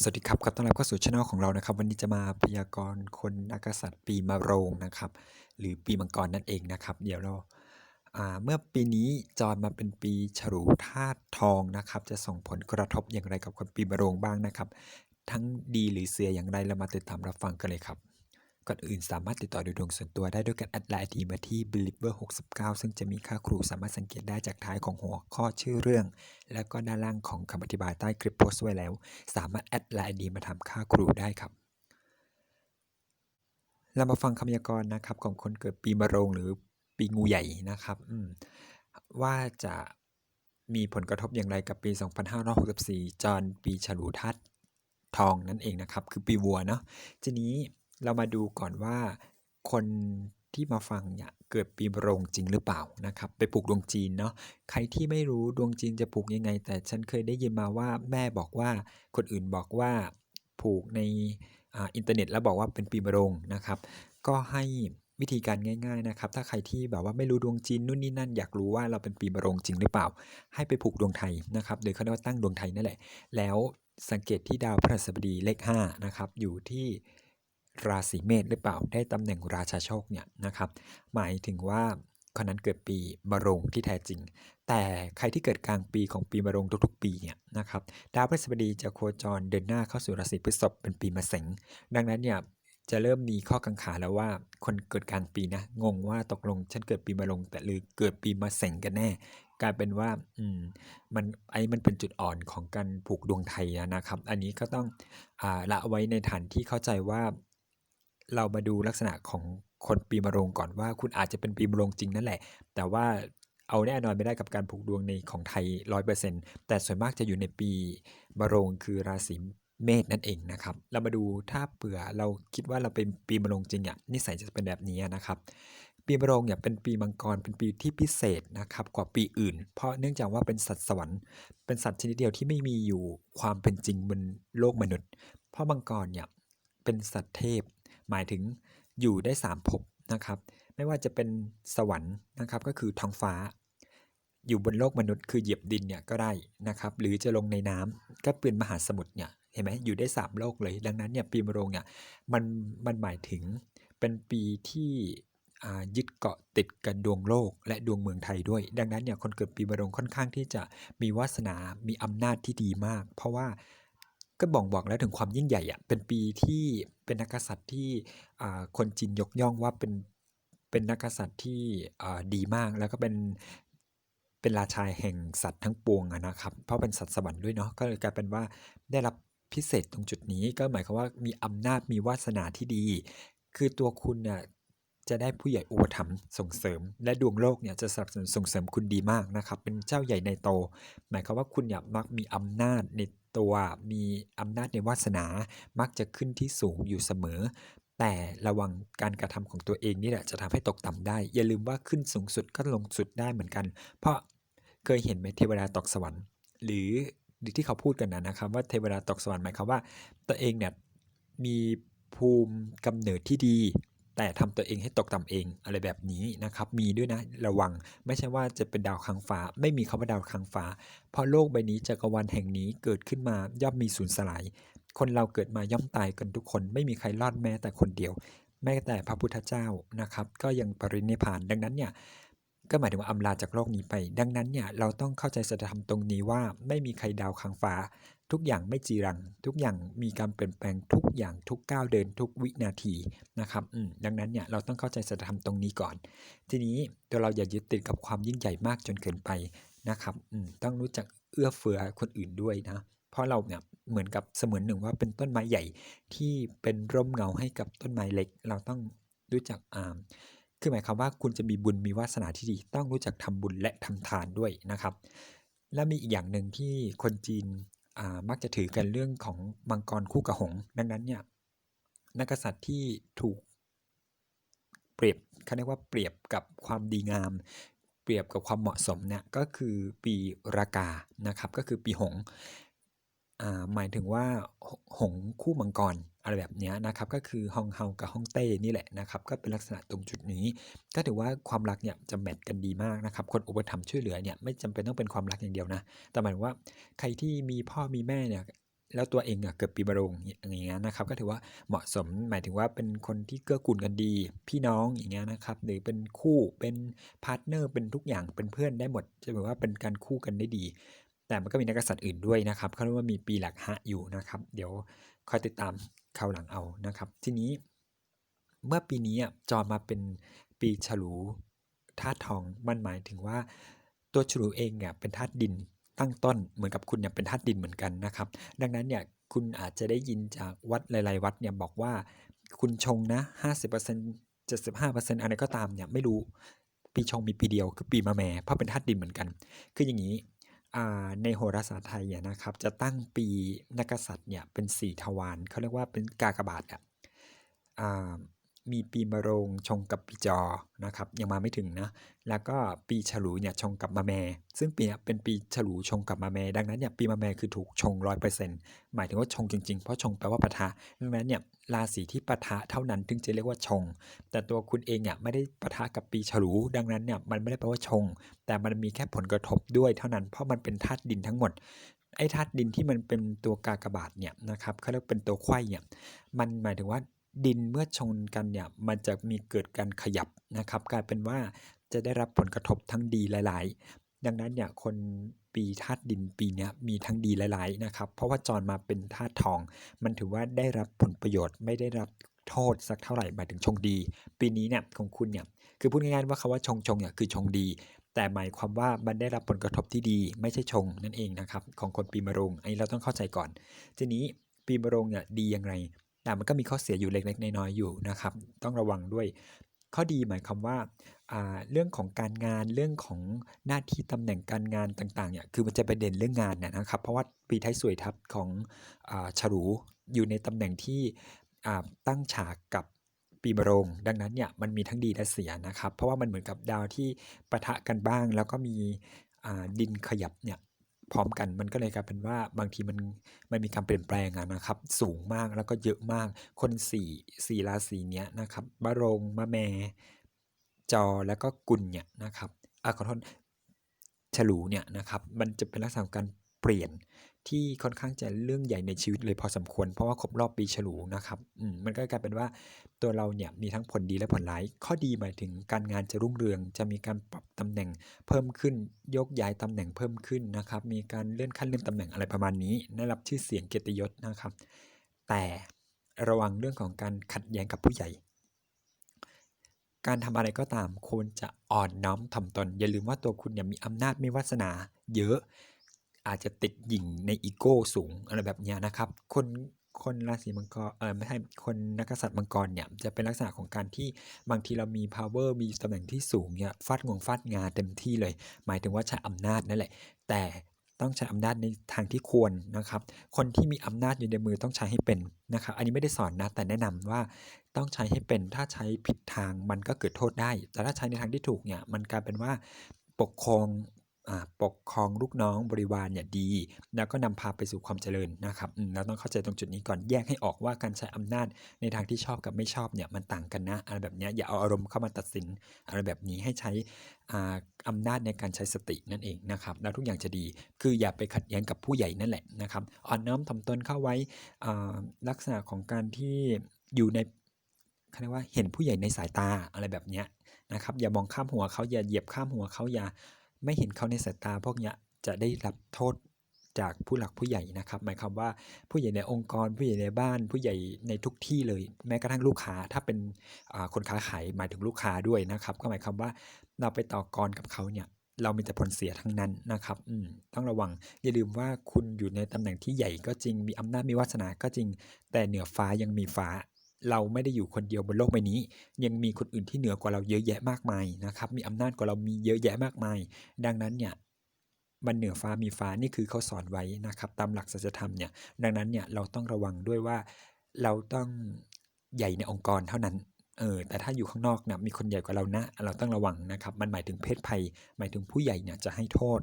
สวัสดีครับครับต้อนรับเข้าสู่ช่องของเรานะครับ วันนี้จะมาพยากรณ์คนนักษัตริย์ปีมะโรงนะครับ หรือปีมังกรนั่นเองนะครับ เดี๋ยวเราอ่าเมื่อปีนี้จอนมาเป็นปีฉลูธาตุทองนะครับ จะส่งผลกระทบอย่างไรกับคนปีมะโรงบ้างนะครับ ทั้งดีหรือเสียอย่างไรเรามาติดตามรับฟังกันเลยครับ ก่อนอื่นสามารถติดต่อดูดวงส่วนตัวได้ด้วยการแอดไลน์ทีมาที่ believer 69 ซึ่งจะมีค่าครูสามารถสังเกตได้จากท้ายของหัวข้อชื่อเรื่อง แล้วก็ด้านล่างของคำอธิบายใต้คลิปโพสต์ไว้แล้ว สามารถแอดไลน์ดีมาทำค่าครูได้ครับ เรามาฟังคำพยากรณ์นะครับของคนเกิดปีมะโรงหรือปีงูใหญ่นะครับว่าจะมีผลกระทบอย่างไรกับปี 2564จรปีฉลูธาตุทองนั่นเองนะครับ คือปีวัวเนาะทีนี้ เรามาดูก่อนว่าคนที่มาฟังเนี่ยเกิดปีมะโรงจริงหรือเปล่านะครับ ไปปลูกดวงจีนเนาะใครที่ไม่รู้ดวงจีนจะปลูกยังไง แต่ฉันเคยได้ยินมาว่าแม่บอกว่าคนอื่นบอกว่าผูกในออินเทอร์เน็ตแล้วบอกว่าเป็นปีมะโรงนะครับ ก็ให้วิธีการง่าย ๆนะครับ ถ้าใครที่แบบว่าไม่รู้ดวงจีนนู่นนี่นั่นอยากรู้ว่าเราเป็นปีมะโรงจริงหรือเปล่า ให้ไปผูกดวงไทยนะครับโดยเขาเรียกว่าตั้งดวงไทยนั่นแหละ แล้วสังเกตที่ดาวพฤหัสบดีเลข5นะครับอยู่ที่ ราศีเมษหรือเปล่าได้ตำแหน่งราชาโชคเนี่ยนะครับ หมายถึงว่าคนนั้นเกิดปีมะโรงที่แท้จริง แต่ใครที่เกิดกลางปีของปีมะโรงทุกๆ ปีเนี่ยนะครับดาวพฤหัสบดีจะโคจรเดินหน้าเข้าสู่ราศีพฤษภเป็นปีมะเสงดังนั้นเนี่ยจะเริ่มมีข้อกังขาแล้วว่าคนเกิดกลางปีนะงงว่าตกลงฉันเกิดปีมะโรงแต่หรือเกิดปีมะเสงกันแน่ กลายเป็นว่าอืมมันไอ้มันเป็นจุดอ่อนของการผูกดวงไทยนะครับ อันนี้ก็ต้องอาละไว้ในฐานที่เข้าใจว่า เรามาดูลักษณะของคนปีมะโรงก่อนว่าคุณอาจจะเป็นปีมะโรงจริงนั่นแหละ แต่ว่าเอาแน่นอนไม่ได้กับการผูกดวงในของไทย100%แต่ส่วนมากจะอยู่ในปีมะโรงคือราศีเมษนั่นเองนะครับ เรามาดูถ้าเผื่อเราคิดว่าเราเป็นปีมะโรงจริงอะนิสัยจะเป็นแบบนี้นะครับ ปีมะโรงเนี่ยเป็นปีมังกรเป็นปีที่พิเศษนะครับกว่าปีอื่น เพราะเนื่องจากว่าเป็นสัตว์สวรรค์เป็นสัตว์ชนิดเดียวที่ไม่มีอยู่ความเป็นจริงบนโลกมนุษย์ เพราะมังกรเนี่ยเป็นสัตว์เทพ หมายถึงอยู่ได้สามภพนะครับ ไม่ว่าจะเป็นสวรรค์นะครับก็คือท้องฟ้า อยู่บนโลกมนุษย์คือเหยียบดินเนี่ยก็ได้นะครับ หรือจะลงในน้ำก็เป็นมหาสมุทรเนี่ยเห็นไหมอยู่ได้ 3 โลกเลย ดังนั้นเนี่ยปีมะโรงเนี่ยมันมันหมายถึงเป็นปีที่ยึดเกาะติดกับดวงโลกและดวงเมืองไทยด้วย ดังนั้นเนี่ยคนเกิดปีมะโรงค่อนข้างที่จะมีวาสนา มีอำนาจที่ดีมาก เพราะว่า ก็บ่งบอกแล้วถึงความยิ่งใหญ่อะเป็นปีที่เป็นนักษัตริย์ที่คนจีนยกย่องว่าเป็นเป็นนักษัตริย์ที่ดีมากแล้วก็เป็นเป็นราชาแห่งสัตว์ทั้งปวงนะครับ เพราะเป็นสัตว์สวรรค์ด้วยเนาะก็เลยกลายเป็นว่าได้รับพิเศษตรงจุดนี้ก็หมายความว่ามีอำนาจมีวาสนาที่ดี คือตัวคุณเนี่ยจะได้ผู้ใหญ่อุปถัมภ์ส่งเสริม และดวงโลกเนี่ยจะสนับสนุนส่งเสริมคุณดีมากนะครับ เป็นเจ้าใหญ่ในโต หมายความว่าคุณเนี่ยมักมีอำนาจใน ตัวมีอำนาจในวาสนา มักจะขึ้นที่สูงอยู่เสมอ แต่ระวังการกระทำของตัวเองนี่แหละจะทำให้ตกต่ำได้ อย่าลืมว่าขึ้นสูงสุดก็ลงสุดได้เหมือนกัน เพราะเคยเห็นไหมเทวดาตกสวรรค์ หรือที่เขาพูดกันนะนะครับ ว่าเทวดาตกสวรรค์หมายความว่า ตัวเองเนี่ยมีภูมิกำเนิดที่ดี แต่ทำตัวเองให้ตกต่ำเองอะไรแบบนี้นะครับ มีด้วยนะระวังไม่ใช่ว่าจะเป็นดาวค้างฟ้า ไม่มีคำว่าดาวค้างฟ้า เพราะโลกใบนี้จักรวาลแห่งนี้เกิดขึ้นมาย่อมมีสูญสลาย คนเราเกิดมาย่อมตายกันทุกคน ไม่มีใครรอดแม้แต่คนเดียว แม้แต่พระพุทธเจ้านะครับ ก็ยังปรินิพานดังนั้นเนี่ยก็หมายถึงว่าอำลาจากโลกนี้ไป ดังนั้นเนี่ยเราต้องเข้าใจสัจธรรมตรงนี้ว่าไม่มีใครดาวค้างฟ้า ทุกอย่างไม่จีรัง ทุกอย่างมีการเปลี่ยนแปลงทุกอย่างทุกก้าวเดินทุกวินาทีนะครับดังนั้นเนี่ยเราต้องเข้าใจสัจธรรมตรงนี้ก่อน ทีนี้ตัวเราอย่ายึดติดกับความยิ่งใหญ่มากจนเกินไปนะครับต้องรู้จักเอื้อเฟื้อคนอื่นด้วยนะเพราะเราเนี่ยเหมือนกับเสมือนหนึ่งว่าเป็นต้นไม้ใหญ่ที่เป็นร่มเงาให้กับต้นไม้เล็ก เราต้องรู้จักอ่าคือหมายความว่าคุณจะมีบุญมีวาสนาที่ดี ต้องรู้จักทำบุญและทำทานด้วยนะครับ และมีอีกอย่างหนึ่งที่คนจีน มักจะถือกันเรื่องของมังกรคู่กับหงดังนั้นเนี่ยนักกษัตริย์ที่ถูกเปรียบเขาเรียกว่าเปรียบกับความดีงาม เปรียบกับความเหมาะสมเนี่ยก็คือปีรากานะครับก็คือปีหง หมายถึงว่าหงคู่มังกรอะไรแบบนี้นะครับ ก็คือฮองเฮากับฮองเต้นี่แหละนะครับ ก็เป็นลักษณะตรงจุดนี้ ก็ถือว่าความรักเนี่ยจะแมทกันดีมากนะครับ คนอุปถัมภ์ช่วยเหลือเนี่ยไม่จำเป็นต้องเป็นความรักอย่างเดียวนะ แต่หมายถึงว่าใครที่มีพ่อมีแม่เนี่ยแล้วตัวเองอะเกิดปีมะโรงอย่างเงี้ยนะครับ ก็ถือว่าเหมาะสมหมายถึงว่าเป็นคนที่เกื้อกูลกันดี พี่น้องอย่างเงี้ยนะครับ หรือเป็นคู่เป็นพาร์ทเนอร์เป็นทุกอย่างเป็นเพื่อนได้หมดจะถือว่าเป็นการคู่กันได้ดี แต่มันก็มีนักกษัตริย์อื่นด้วยนะครับเขาเรียกว่ามีปีหลักฮะอยู่นะครับ เดี๋ยวคอยติดตามคราวหลังเอานะครับ ทีนี้เมื่อปีนี้จอมาเป็นปีฉลูธาตุทองมันหมายถึงว่าตัวฉลูเองเนี่ยเป็นธาตุดินตั้งต้นเหมือนกับคุณเนี่ยเป็นธาตุดินเหมือนกันนะครับ ดังนั้นเนี่ยคุณอาจจะได้ยินจากวัดหลาย ๆ วัดเนี่ยบอกว่าคุณชงนะ 50% 75%อะไรก็ตามเนี่ยไม่รู้ปีชงมีปีเดียวคือปีมะแม่เพราะเป็นธาตุดินเหมือนกัน คืออย่างนี้ ในโหราศาสตร์ไทยเนี่ยนะครับจะตั้งปีนักษัตริย์เนี่ยเป็นสี่ทวารเขาเรียกว่าเป็นกากบาทอะ มีปีมะโรงชงกับปีจอนะครับยังมาไม่ถึงนะ แล้วก็ปีฉลูเนี่ยชงกับมะแม่ ซึ่งปีนี้เป็นปีฉลูชงกับมะแม่ ดังนั้นเนี่ยปีมะแม่คือถูกชงร้อยเปอร์เซ็นต์หมายถึงว่าชงจริงๆ เพราะชงแปลว่าปะทะดังนั้นเนี่ยราศีที่ปะทะเท่านั้นถึงจะเรียกว่าชง แต่ตัวคุณเองเนี่ยไม่ได้ปะทะกับปีฉลู ดังนั้นเนี่ยมันไม่ได้แปลว่าชง แต่มันมีแค่ผลกระทบด้วยเท่านั้นเพราะมันเป็นธาตุดินทั้งหมดไอ้ธาตุดินที่มันเป็นตัวกากบาทเนี่ยนะครับเขาเรียกเป็นตัวไข่เนี่ยมันหมายถึงว่า ดินเมื่อชนกันเนี่ยมันจะมีเกิดการขยับนะครับ กลายเป็นว่าจะได้รับผลกระทบทั้งดีหลาย ๆ ดังนั้นเนี่ยคนปีธาตุดินปีนี้มีทั้งดีหลาย ๆ นะครับ เพราะว่าจรมาเป็นธาตุทอง มันถือว่าได้รับผลประโยชน์ไม่ได้รับโทษสักเท่าไหร่หมายถึงชงดี ปีนี้เนี่ยของคุณเนี่ยคือพูดง่ายๆว่าคาว่าชงชงเนี่ยคือชงดี แต่หมายความว่ามันได้รับผลกระทบที่ดี ไม่ใช่ชงนั่นเองนะครับของคนปีมะโรงอันนี้เราต้องเข้าใจก่อน ทีนี้ปีมะโรงเนี่ยดีอย่างไร แต่มันก็มีข้อเสียอยู่เล็กๆน้อยๆอยู่นะครับ ต้องระวังด้วย ข้อดีหมายความว่าเรื่องของการงานเรื่องของหน้าที่ตำแหน่งการงานต่างๆเนี่ยคือมันจะไปเด่นเรื่องงานเนี่ยนะครับ เพราะว่าปีไทยสวยทับของอฉลูอยู่ในตำแหน่งที่ตั้งฉากกับปีมะโรง ดังนั้นเนี่ยมันมีทั้งดีและเสียนะครับ เพราะว่ามันเหมือนกับดาวที่ปะทะกันบ้าง แล้วก็มีดินขยับเนี่ย พร้อมกัน มันก็เลยกลายเป็นว่าบางทีมันมันมีการเปลี่ยนแปลงนะครับ สูงมากแล้วก็เยอะมาก คนสี่สี่ราศีเนี้ยนะครับมะโรงมะแม จอแล้วก็กุลเนี่ยนะครับอะขอโทษฉลูเนี่ยนะครับ มันจะเป็นลักษณะการเปลี่ยน ที่ค่อนข้างจะเรื่องใหญ่ในชีวิตเลยพอสมควร เพราะว่าครบรอบปีฉลูนะครับอืมมันก็กลายเป็นว่าตัวเราเนี่ยมีทั้งผลดีและผลร้าย ข้อดีหมายถึงการงานจะรุ่งเรือง จะมีการปรับตำแหน่งเพิ่มขึ้นยกย้ายตำแหน่งเพิ่มขึ้นนะครับ มีการเลื่อนขั้นเลื่อนตำแหน่งอะไรประมาณนี้ได้รับชื่อเสียงเกียรติยศนะครับ แต่ระวังเรื่องของการขัดแย้งกับผู้ใหญ่การทำอะไรก็ตามควรจะอ่อนน้อมถ่อมตน อย่าลืมว่าตัวคุณเนี่ยมีอำนาจมีวาสนา เยอะ อาจจะติดหยิ่งในอีโก้สูงอะไรแบบนี้นะครับ คนคนราศีมังกรเออไม่ใช่คนนักษัตริย์มังกรเนี่ยจะเป็นลักษณะของการที่บางทีเรามี power มีตำแหน่งที่สูงเนี่ยฟาดงวงฟาดงาเต็มที่เลย หมายถึงว่าใช้อำนาจนั่นแหละ แต่ต้องใช้อำนาจในทางที่ควรนะครับ คนที่มีอำนาจอยู่ในมือต้องใช้ให้เป็นนะครับ อันนี้ไม่ได้สอนนะ แต่แนะนำว่าต้องใช้ให้เป็น ถ้าใช้ผิดทางมันก็เกิดโทษได้ แต่ถ้าใช้ในทางที่ถูกเนี่ย มันกลายเป็นว่าปกครอง อ่าปกครองลูกน้องบริวารเนี่ยดี แล้วก็นำพาไปสู่ความเจริญนะครับเราต้องเข้าใจตรงจุดนี้ก่อนแยกให้ออกว่าการใช้อำนาจในทางที่ชอบกับไม่ชอบเนี่ยมันต่างกันนะอะไรแบบเนี้ยอย่าเอาอารมณ์เข้ามาตัดสินอะไรแบบนี้ให้ใช้อ่าอำนาจในการใช้สตินั่นเองนะครับแล้วทุกอย่างจะดี คืออย่าไปขัดแย้งกับผู้ใหญ่นั่นแหละนะครับอ่อนน้อมถ่อมตนเข้าไว้ลักษณะของการที่อยู่ในเขาเรียกว่าเห็นผู้ใหญ่ในสายตาอะไรแบบเนี้ยนะครับอย่ามองข้ามหัวเขาอย่าเหยียบข้ามหัวเขาอย่า ไม่เห็นเขาในสายตาพวกเนี้ยจะได้รับโทษจากผู้หลักผู้ใหญ่นะครับ หมายความว่าผู้ใหญ่ในองค์กรผู้ใหญ่ในบ้าน ผู้ใหญ่ในทุกที่เลย แม้กระทั่งลูกค้าถ้าเป็นคนค้าขายหมายถึงลูกค้าด้วยนะครับ ก็หมายความว่าเราไปต่อกรกับเขาเนี่ยเรามีแต่ผลเสียทั้งนั้นนะครับอืมต้องระวัง อย่าลืมว่าคุณอยู่ในตำแหน่งที่ใหญ่ก็จริง มีอำนาจ มีวาสนาก็จริง แต่เหนือฟ้ายังมีฟ้า เราไม่ได้อยู่คนเดียวบนโลกใบนี้ ยังมีคนอื่นที่เหนือกว่าเราเยอะแยะมากมายนะครับ มีอำนาจกว่าเรามีเยอะแยะมากมาย ดังนั้นเนี่ยมันเหนือฟ้ามีฟ้านี่คือเขาสอนไว้นะครับ ตามหลักสัจธรรมเนี่ย ดังนั้นเนี่ยเราต้องระวังด้วยว่าเราต้องใหญ่ในองค์กรเท่านั้นเออแต่ถ้าอยู่ข้างนอกนี่ยมีคนใหญ่กว่าเรานะ เราต้องระวังนะครับ มันหมายถึงเพศภัย หมายถึงผู้ใหญ่เนี่ยจะให้โทษ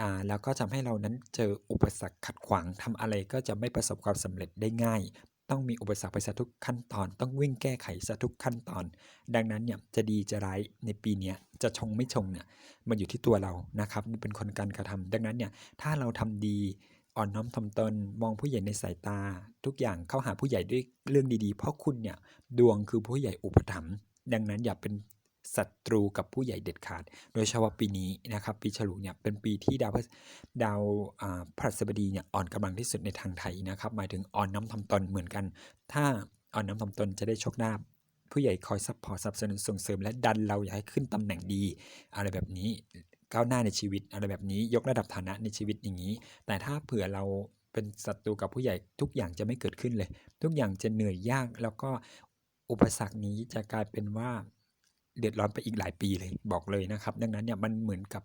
อ่าแล้วก็ทำให้เรานั้นเจออุปสรรคขัดขวางทำอะไรก็จะไม่ประสบความสำเร็จได้ง่าย ต้องมีอุปสรรคไปซะทุกขั้นตอน ต้องวิ่งแก้ไขซะทุกขั้นตอน ดังนั้นเนี่ยจะดีจะร้ายในปีนี้จะชงไม่ชงเนี่ยมันอยู่ที่ตัวเรานะครับเป็นคนการกระทำดังนั้นเนี่ยถ้าเราทำดีอ่อนน้อมถ่อมตนมองผู้ใหญ่ในสายตา ทุกอย่างเข้าหาผู้ใหญ่ด้วยเรื่องดีๆ เพราะคุณเนี่ยดวงคือผู้ใหญ่อุปถัมภ์ดังนั้นอย่าเป็น ศัตรูกับผู้ใหญ่เด็ดขาด โดยเฉพาะปีนี้นะครับปีฉลูเนี่ยเป็นปีที่ดาวพฤดาวอ่าพฤหัสบดีเนี่ยอ่อนกำลังที่สุดในทางไทยนะครับหมายถึงอ่อนน้อมถ่อมตนเหมือนกัน ถ้าอ่อนน้อมถ่อมตนจะได้โชคลาภผู้ใหญ่คอยซัพพอร์ตสนับสนุนส่งเสริมและดันเราอยากให้ขึ้นตำแหน่งดี อะไรแบบนี้ก้าวหน้าในชีวิตอะไรแบบนี้ยกระดับฐานะในชีวิตอย่างนี้ แต่ถ้าเผื่อเราเป็นศัตรูกับผู้ใหญ่ทุกอย่างจะไม่เกิดขึ้นเลย ทุกอย่างจะเหนื่อยยากแล้วก็อุปสรรคนี้จะกลายเป็นว่า เดือดร้อนไปอีกหลายปีเลยบอกเลยนะครับ ดังนั้นเนี่ยมันเหมือนกับ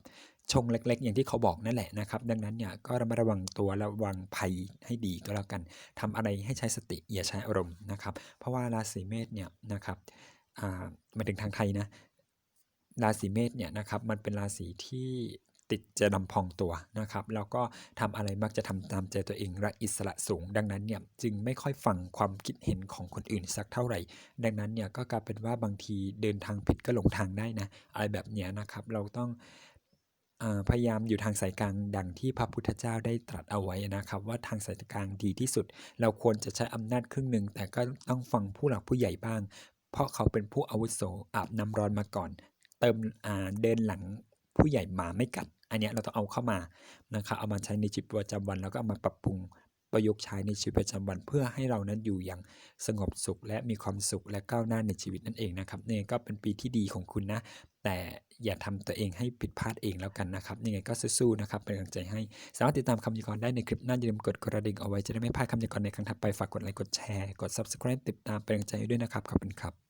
ชงเล็ก ๆ อย่างที่เขาบอกนั่นแหละนะครับ ดังนั้นเนี่ยก็ระมัดระวังตัวระวังภัยให้ดีก็แล้วกันทำอะไรให้ใช้สติอย่าใช้อารมณ์นะครับ เพราะว่าราศีเมษเนี่ยนะครับมาถึงทางไทยนะราศีเมษเนี่ยนะครับมันเป็นราศีที่ ติดจะนำพองตัวนะครับ แล้วก็ทำอะไรมักจะทำตามใจตัวเองและอิสระสูง ดังนั้นเนี่ยจึงไม่ค่อยฟังความคิดเห็นของคนอื่นสักเท่าไหร่ ดังนั้นเนี่ยก็กลายเป็นว่าบางทีเดินทางผิดก็หลงทางได้นะ อะไรแบบเนี้ยนะครับ เราต้องอพยายามอยู่ทางสายกลางดังที่พระพุทธเจ้าได้ตรัสเอาไว้นะครับ ว่าทางสายกลางดีที่สุด เราควรจะใช้อำนาจครึ่งหนึ่ง แต่ก็ต้องฟังผู้หลักผู้ใหญ่บ้าง เพราะเขาเป็นผู้อาวุโสอาบน้ำร้อนมาก่อน เติมเดินหลังผู้ใหญ่หมาไม่กัด อันเนี้ยเราต้องเอาเข้ามานะครับเอามาใช้ในชีวิตประจำวันแล้วก็เอามาปรับปรุงประยุกต์ใช้ในชีวิตประจำวัน เพื่อให้เรานั้นอยู่อย่างสงบสุขและมีความสุขและก้าวหน้าในชีวิตนั่นเองนะครับนี่ก็เป็นปีที่ดีของคุณนะ แต่อย่าทำตัวเองให้ผิดพลาดเองแล้วกันนะครับยังไงก็สู้ๆนะครับเป็นกำลังใจให้ สามารถติดตามคำยากรณ์ได้ในคลิปหน้าอย่าลืมกดกระดิ่งเอาไว้จะได้ไม่พลาดคำยากรณ์ในครั้งถัดไปฝากกดไลค์กดแชร์กด subscribe ติดตามเป็นกำลังใจด้วยนะครับขอบคุณครับ